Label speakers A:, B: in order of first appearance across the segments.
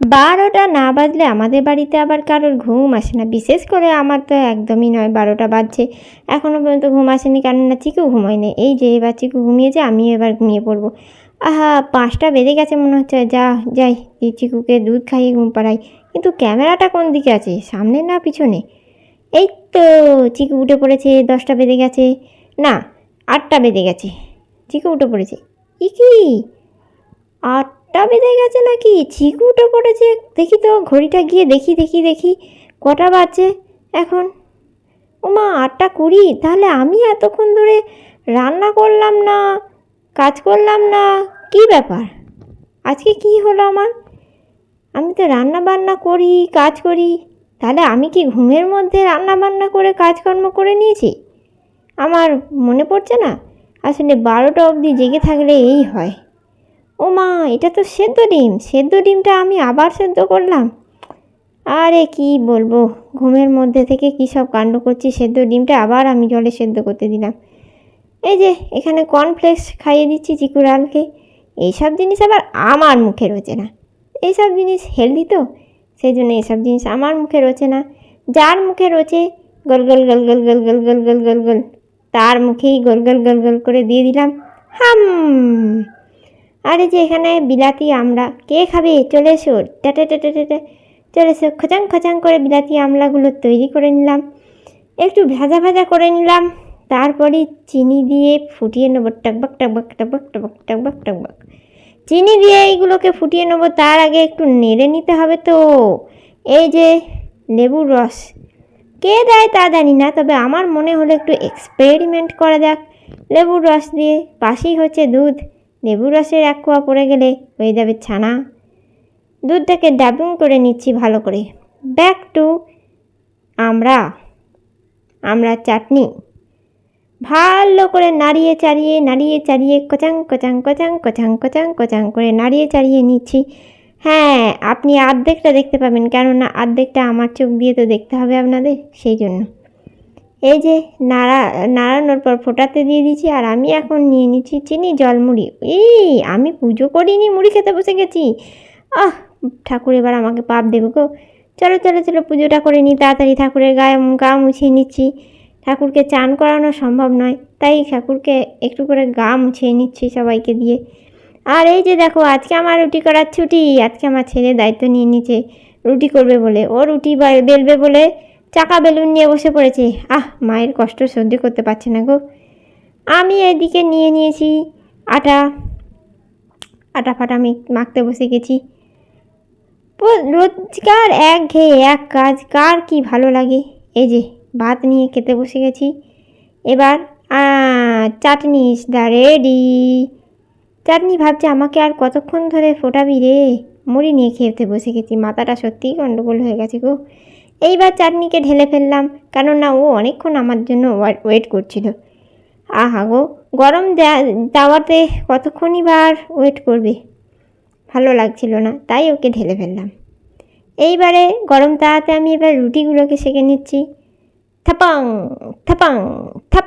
A: বারোটা না বাজলে আমাদের বাড়িতে আবার কারোর ঘুম আসে না। বিশেষ করে আমার তো একদমই নয়, বারোটা বাজছে। এখনও পর্যন্ত ঘুম আসেনি, কেননা চিকু ঘুমোয় না এই যে এবার চিকু ঘুমিয়েছে আমিও এবার ঘুমিয়ে পড়ব। আহা, পাঁচটা বেজে গেছে মনে হচ্ছে। যা, যাই চিকুকে দুধ খাইয়ে ঘুম পাড়াই। কিন্তু ক্যামেরাটা কোন দিকে আছে? সামনে না পিছনে? এই তো, চিকু উঠে পড়েছে, দশটা বেজে গেছে। না, আটটা বেজে গেছে। চিকু উঠে পড়েছে। ই কি আটটা বেজে গেছে নাকি চিকু উঠে পড়েছে। দেখি তো, ঘড়িটা গিয়ে দেখি দেখি দেখি। কটা বাজছে এখন? ওমা, আটটা কুড়ি। তাহলে আমি এতক্ষণ ধরে রান্না করলাম না, কাজ করলাম না, কি ব্যাপার? আজকে কি হলো আমার? আমি তো রান্না বান্না করি, কাজ করি। তাহলে আমি কি ঘুমের মধ্যে রান্না বান্না করে, কাজকর্ম করে নিয়েছি? আমার মনে পড়ছে না? আসলে বারোটা অবধি জেগে থাকলে এই হয়। ও মা এটা তো সেদ্ধ ডিম সেদ্ধ ডিমটা আমি আবার সেদ্ধ করলাম আরে কি বলব ঘুমের মধ্যে থেকে কী সব কাণ্ড করছি সেদ্ধ ডিমটা আবার আমি জলে সেদ্ধ করতে দিলাম এই যে এখানে কর্নফ্লেক্স খাইয়ে দিচ্ছি চিকুরালকে এইসব জিনিস আবার আমার মুখে রোচে না এইসব জিনিস হেলদি তো সেই জন্য এইসব জিনিস আমার মুখে রোচে না যার মুখে রোচে গোল গোল গোল গোল গোল গোল গোল গোল গোল গোল তার মুখেই গোল গোল গোল গোল করে দিয়ে দিলাম হাম আরে যে এখানে বিলাতি আমরা কে খাবে? চলে এসো। টাটা টাটা টাটা চলে এসো। খচাং খচাং করে বিলাতি আমলাগুলো তৈরি করে নিলাম। একটু ভাজা ভাজা করে নিলাম। তারপরে চিনি দিয়ে ফুটিয়ে নেব। টকবক টকবক টকবক টকবক টকবক টকবক চিনি দিয়ে এইগুলোকে ফুটিয়ে নেব। তার আগে একটু নেড়ে নিতে হবে তো। এই যে লেবুর রস। কে দেয় তা জানি না, তবে আমার মনে হলো একটু এক্সপেরিমেন্ট করা যাক। লেবুর রস দিয়ে পাশেই হচ্ছে দুধ। লেবুর রসের এক কোয়া পড়ে গেলে হয়ে যাবে ছানা। দুধটাকে ডাবিং করে নিচ্ছি ভালো করে। ব্যাক টু আমরা আমরা চাটনি। ভালো করে নাড়িয়ে চাড়িয়ে নাড়িয়ে চাড়িয়ে কচাং কচাং কচাং কচাং কচাং কচাং করে নাড়িয়ে চাড়িয়ে নিচ্ছি। হ্যাঁ আপনি আর্ধেকটা দেখতে পাবেন, কেননা আর্ধেকটা আমার চোখ দিয়ে তো দেখতে হবে আপনাদের, সেই জন্য। এই যে নাড়া, নাড়ানোর পর ফোটাতে দিয়ে দিচ্ছি আর আমি এখন নিয়ে নিচ্ছি চিনি জল মুড়ি এই, আমি পুজো করিনি, মুড়ি খেতে বসে গেছি। আহ, ঠাকুর এবার আমাকে পাপ দেবে গো। চলো চলো চলো, পুজোটা করে নিই, তাড়াতাড়ি ঠাকুরের গায়ে গা মুছিয়ে নিচ্ছি। ঠাকুরকে চান করানো সম্ভব নয়, তাই ঠাকুরকে একটু করে গা মুছিয়ে নিচ্ছি সবাইকে দিয়ে। আর এই যে দেখো, আজকে আমার রুটি করার ছুটি, আজকে আমার ছেলে দায়িত্ব নিয়ে নিচ্ছে রুটি করবে বলে। ও রুটি বেলবে বলে চাকা বেলুন নিয়ে বসে পড়েছে। আহ, মায়ের কষ্ট সহ্য করতে পারছে না গো। আমি এদিকে নিয়ে নিয়েছি আটা। আটা ফাটা মাখতে বসে গেছি। রোজকার এক ঘেয়ে এক কাজ। কার কি ভালো লাগে? এই যে, ভাত নিয়ে খেতে বসে গেছি। এবার চাটনি ইস দা রেডি। চাটনি ভাবছে আমাকে আর কতক্ষণ ধরে ফোটাবি রে? মুড়ি নিয়ে খেতে বসে গেছি। মাথাটা সত্যিই গন্ডগোল হয়ে গেছে গো। এইবার চাটনিকে ঢেলে ফেললাম কেননা ও অনেকক্ষণ আমার জন্য ওয়েট করছিল। আহা গো গরম দে- তাওয়াতে কতক্ষণই বার ওয়েট করবে? ভালো লাগছিল না তাই ওকে ঢেলে ফেললাম। এইবারে গরম তাওয়াতে আমি এবার রুটিগুলোকে সেঁকে নিচ্ছি। থাপাং থাপাং থাপ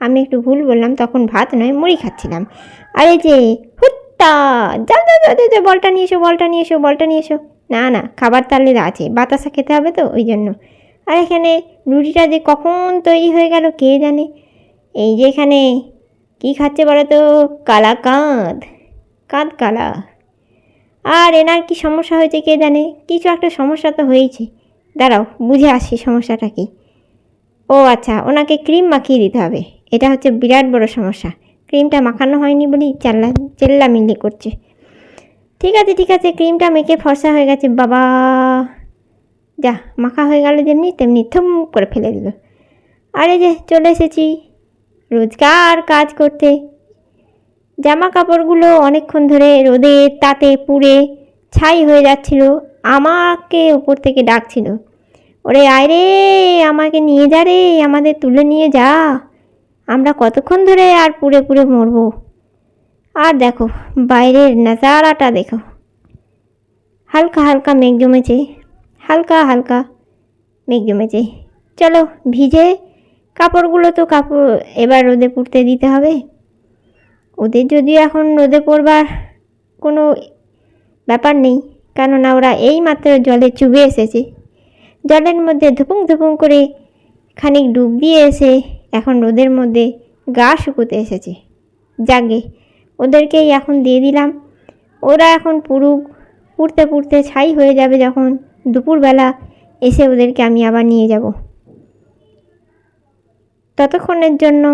A: আমি একটু ভুল বললাম তখন ভাত নয় মুড়ি খাচ্ছিলাম। আরে যে হুত্তা! যাও যাও, যাও বলটা নিয়ে এসো বলটা নিয়ে এসো বলটা নিয়ে এসো। না না, খাবার তাহলে আছে, বাতাসা খেতে হবে তো, ওই জন্য। আর এখানে রুটিটা যে কখন তৈরি হয়ে গেল কে জানে? এই যে এখানে কী খাচ্ছে বলো তো কালা কাঁধ কাঁধ কালা। আর এনার কি সমস্যা হয়েছে কে জানে? কিছু একটা সমস্যা তো হয়েছে। দাঁড়াও, বুঝে আসি সমস্যাটা কি। ও আচ্ছা ওনাকে ক্রিম মাখিয়ে দিতে হবে। এটা হচ্ছে বিরাট বড় সমস্যা। ক্রিমটা মাখানো হয়নি বলেই চাল্লা চেল্লামিল্লি করছে। ঠিক আছে ঠিক আছে, ক্রিমটা মেখে ফর্সা হয়ে গেছে, বাবা। যা, মাখা হয়ে গেল যেমনি, তেমনি থুম করে ফেলে দিল। আরে যে, চলে এসেছি। রোজকার কাজ করতে। জামা কাপড়গুলো অনেকক্ষণ ধরে রোদে, তাতে পুড়ে, ছাই হয়ে যাচ্ছিল, আমাকে উপর থেকে ডাকছিল। ওরে আয় রে, আমাকে নিয়ে যা রে, আমাদের তুলে নিয়ে যা। আমরা কতক্ষণ ধরে আর পুড়ে পুড়ে মরবো? আর দেখো, বাইরের নাজারাটা দেখো। হালকা হালকা মেঘ জমেছে, হালকা হালকা মেঘ জমেছে। চলো, ভিজে কাপড়গুলো তো কাপড় এবার রোদে পুড়তে দিতে হবে। ওদের যদিও এখন রোদে পড়বার কোনো ব্যাপার নেই, কেননা ওরা এই মাত্র জলে চুবে এসেছে। জলের মধ্যে ধুপুং ধুপুং করে খানিক ডুব দিয়ে এসে এখন রোদের মধ্যে গা শুকোতে এসেছে। যাগে ওদেরকেই এখন দিয়ে দিলাম। ওরা এখন পুরু পুড়তে পুড়তে ছাই হয়ে যাবে যখন দুপুরবেলা এসে ওদেরকে আমি আবার নিয়ে যাব। ততক্ষণের জন্য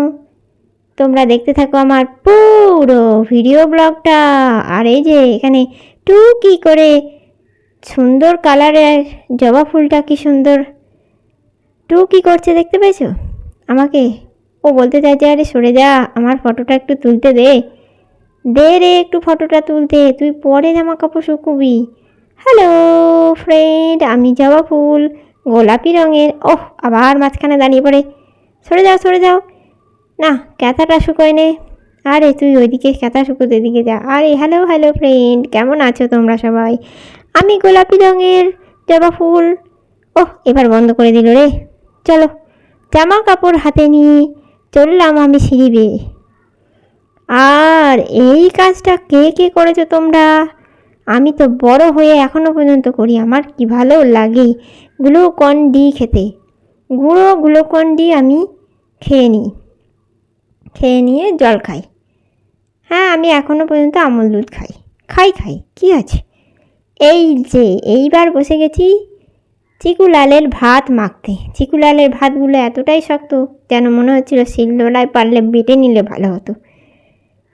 A: তোমরা দেখতে থাকো আমার পুরো ভিডিও ব্লগটা। আর এই যে এখানে টুকি করে সুন্দর কালারের জবা ফুলটা কি সুন্দর টু কি করছে, দেখতে পেয়েছ? আমাকে ও বলতে চাইছে, আরে সরে যা, আমার ফটোটা একটু তুলতে দে। দে রে একটু ফটোটা তুলতে, তুই পরে জামা কাপড় শুকুবি। হ্যালো ফ্রেন্ড, আমি জবা ফুল গোলাপি রঙের, ওহ, আবার মাঝখানে দাঁড়িয়ে পড়ে। সরে যাও সরে যাও। না, ক্যাথাটা শুকোয় নে। আরে, তুই ওইদিকে ক্যাথা শুকোতে দিকে যা। আরে, হ্যালো হ্যালো ফ্রেন্ড, কেমন আছো তোমরা সবাই? আমি গোলাপি রঙের জবা ফুল ওহ, এবার বন্ধ করে দিল রে। চলো জামা কাপড় হাতে নিয়ে চললাম আমি সিঁড়ি বেয়ে। আর এই কাজটা কে কে করেছ তোমরা? আমি তো বড় হয়ে এখনও পর্যন্ত করি, আমার কি ভালো লাগে? গ্লুকন ডি খেতে। গুঁড়ো গ্লুকন ডি আমি খেয়ে নিই খেয়ে নিয়ে জল খাই। হ্যাঁ আমি এখনও পর্যন্ত আমল দুধ খাই। খাই খাই, কি আছে? এই যে, এইবার বসে গেছি চিকুলালের ভাত মাখতে। চিকুলালের ভাতগুলো এতটাই শক্ত যেন মনে হচ্ছিল শিলনোড়ায় পারলে বেটে নিলে ভালো হতো।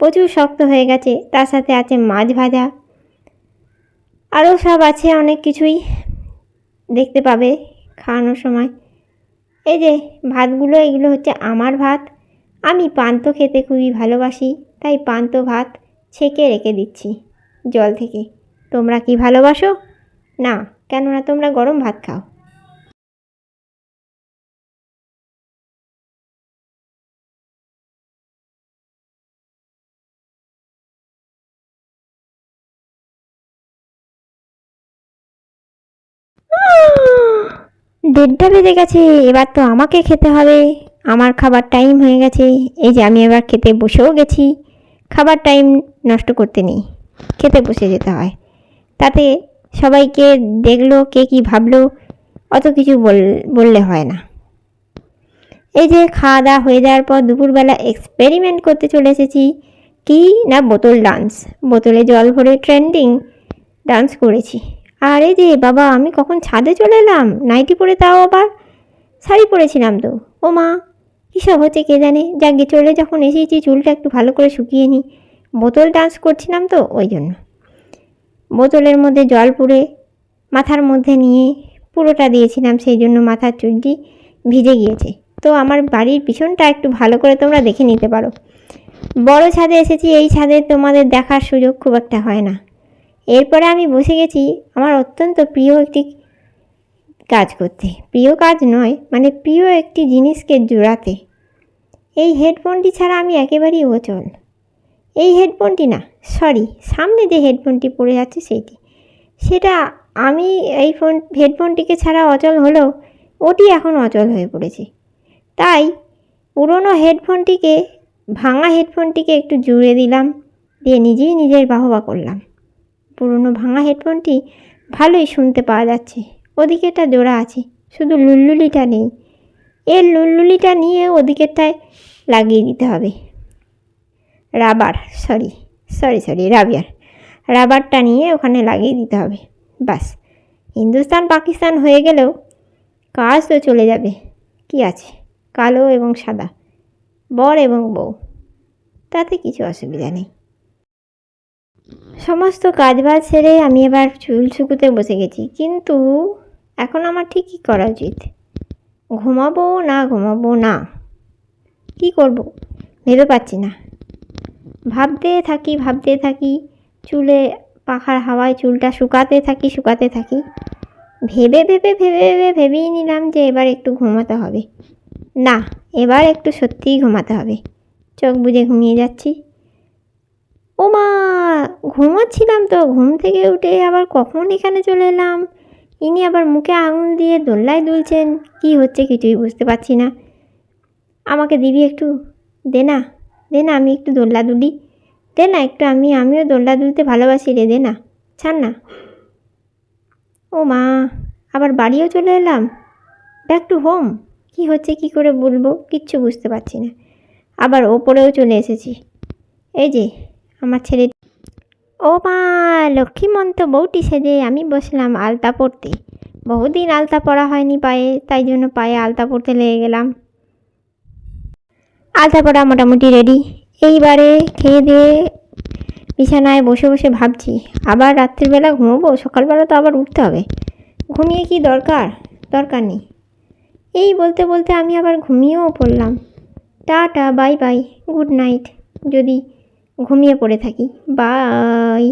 A: প্রচুর শক্ত হয়ে গেছে, তার সাথে আছে মাছ ভাজা। আরও সব আছে, অনেক কিছুই দেখতে পাবে খাওয়ানোর সময়। এই যে ভাতগুলো, এগুলো হচ্ছে আমার ভাত। আমি পান্ত খেতে খুবই ভালোবাসি, তাই পান্ত ভাত ছেঁকে রেখে দিচ্ছি জল থেকে। তোমরা কি ভালোবাসো? না, কেননা তোমরা গরম ভাত খাও। দেড়টা বেজে গেছে, এবার তো আমাকে খেতে হবে। আমার খাবার টাইম হয়ে গেছে, এই যে আমি এবার খেতে বসেও গেছি। খাবার টাইম নষ্ট করতে নেই, খেতে বসে যেতে হয়। তাতে সবাইকে দেখল, কে কী ভাবলো, অত কিছু বল- বললে হয় না। এই যে খাওয়া দাওয়া হয়ে যাওয়ার পর দুপুরবেলা এক্সপেরিমেন্ট করতে চলে এসেছি। কি না বোতল ডান্স বোতলে জল ভরে ট্রেন্ডিং ডান্স করেছি। আর যে বাবা, আমি কখন ছাদে চলে এলাম? নাইটি পরে তাও আবার? শাড়ি পরেছিলাম তো। ও মা সব হচ্ছে কে জানে? যাকে চলে যখন এসেছি, চুলটা একটু ভালো করে শুকিয়ে নিই বোতল ডান্স করছিলাম তো, ওই জন্য। বোতলের মধ্যে জল পুড়ে মাথার মধ্যে নিয়ে পুরোটা দিয়েছিলাম, সেই জন্য মাথার চুলটি ভিজে গিয়েছে। তো আমার বাড়ির পিছনটা একটু ভালো করে তোমরা দেখে নিতে পারো। বড় ছাদে এসেছি, এই ছাদে তোমাদের দেখার সুযোগ খুব একটা হয় না। এরপরে আমি বসে গেছি আমার অত্যন্ত প্রিয় একটি কাজ করতে। প্রিয় কাজ নয় মানে প্রিয় একটি জিনিসকে জোড়াতে। এই হেডফোনটি ছাড়া আমি একেবারেই অচল। এই হেডফোনটি না সরি সামনে যে হেডফোনটি পড়ে যাচ্ছে সেইটি। সেটা আমি এই ফোন, হেডফোনটিকে ছাড়া অচল হলেও ওটি এখন অচল হয়ে পড়েছে। তাই পুরনো হেডফোনটিকে, ভাঙা হেডফোনটিকে একটু জুড়ে দিলাম, দিয়ে নিজেই নিজের বাহবা করলাম। পুরনো ভাঙা হেডফোনটি ভালোই শুনতে পাওয়া যাচ্ছে। ওদিকেটা জোড়া আছে, শুধু লুল্লুলিটা নেই। এর লুল্লুলিটা নিয়ে ওদিকেরটায় লাগিয়ে দিতে হবে। রাবার, সরি সরি সরি, রাবিয়ার। রাবারটা নিয়ে ওখানে লাগিয়ে দিতে হবে। বাস হিন্দুস্তান, পাকিস্তান হয়ে গেলেও কাজ তো চলে যাবে। কি আছে? কালো এবং সাদা, বর এবং বউ। তাতে কিছু অসুবিধা নেই। সমস্ত কাজবাজ সেরে আমি এবার চুল শুকুতে বসে গেছি। কিন্তু এখন আমার ঠিক কী করা উচিত? ঘুমাবো না ঘুমাবো না? কি করব? ভেবে পাচ্ছি না। ভাবতে থাকি ভাবতে থাকি, চুলে পাখার হাওয়ায় চুলটা শুকাতে থাকি শুকাতে থাকি। ভেবে ভেবে ভেবে ভেবে ভেবেই নিলাম যে এবার একটু ঘুমাতে হবে। না, এবার একটু সত্যিই ঘুমাতে হবে। চোখ বুজে ঘুমিয়ে যাচ্ছি। ও মা ঘুমাচ্ছিলাম তো, ঘুম থেকে উঠে আবার কখন এখানে চলে এলাম? ইনি আবার মুখে আঙুল দিয়ে দোল্লায় দুলছেন, কি হচ্ছে কিছুই বুঝতে পারছি না। আমাকে দিবি একটু? দে না দে না, আমি একটু দোল্লা দুলি। দে না একটু, আমি, আমিও দোল্লা দুলতে ভালোবাসি রে, দে না, ছাড় না। ও মা আবার বাড়িও চলে এলাম? ব্যাক টু হোম, কি হচ্ছে, কি করে বলব, কিচ্ছু বুঝতে পারছি না। আবার ওপরেও চলে এসেছি। এই যে আমার ছেলে ও মা, লক্ষ্মীমন্ত বউটি সেজে আমি বসলাম আলতা পরতে। বহুদিন আলতা পরা হয়নি পায়ে, তাই জন্য পায়ে আলতা পড়তে লেগে গেলাম। আলতা পরা মোটামুটি রেডি এইবারে খেয়ে দিয়ে বিছানায় বসে বসে ভাবছি, আবার রাত্রিবেলা ঘুমোবো? সকালবেলা তো আবার উঠতে হবে। ঘুমিয়ে কি দরকার? দরকার নেই। এই বলতে বলতে আমি আবার ঘুমিয়েও পড়লাম। Tata, bye bye, good night. যদি ঘুমিয়ে পড়ে থাকি। বাই